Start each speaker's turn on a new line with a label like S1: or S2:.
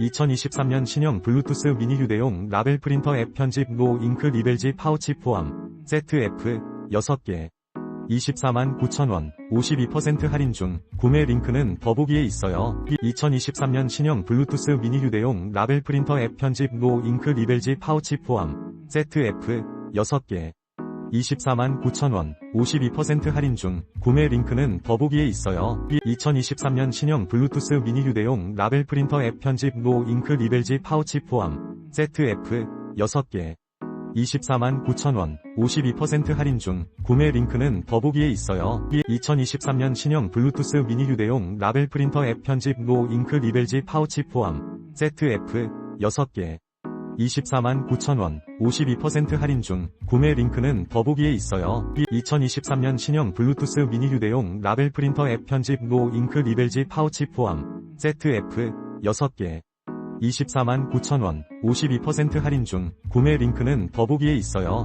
S1: 2023년 신형 블루투스 미니 휴대용 라벨 프린터 앱 편집 노 잉크 리벨지 파우치 포함 세트 F 6개 24만 9천원 52% 할인 중 구매 링크는 더보기에 있어요. 2023년 신형 블루투스 미니 휴대용 라벨 프린터 앱 편집 노 잉크 리벨지 파우치 포함 세트 F 6개 24만 9천원 52% 할인 중 구매 링크는 더보기에 있어요. 2023년 신형 블루투스 미니 휴대용 라벨 프린터 앱 편집 노 잉크 리벨지 파우치 포함 세트 F 6개 24만 9천원 52% 할인 중 구매 링크는 더보기에 있어요. 2023년 신형 블루투스 미니 휴대용 라벨 프린터 앱 편집 노 잉크 리벨지 파우치 포함 세트 F 6개 24만 9천원 52% 할인 중 구매 링크는 더보기에 있어요. 2023년 신형 블루투스 미니 휴대용 라벨 프린터 앱 편집 노 잉크 리벨지 파우치 포함 세트 F 6개 24만 9천원 52% 할인 중 구매 링크는 더보기에 있어요.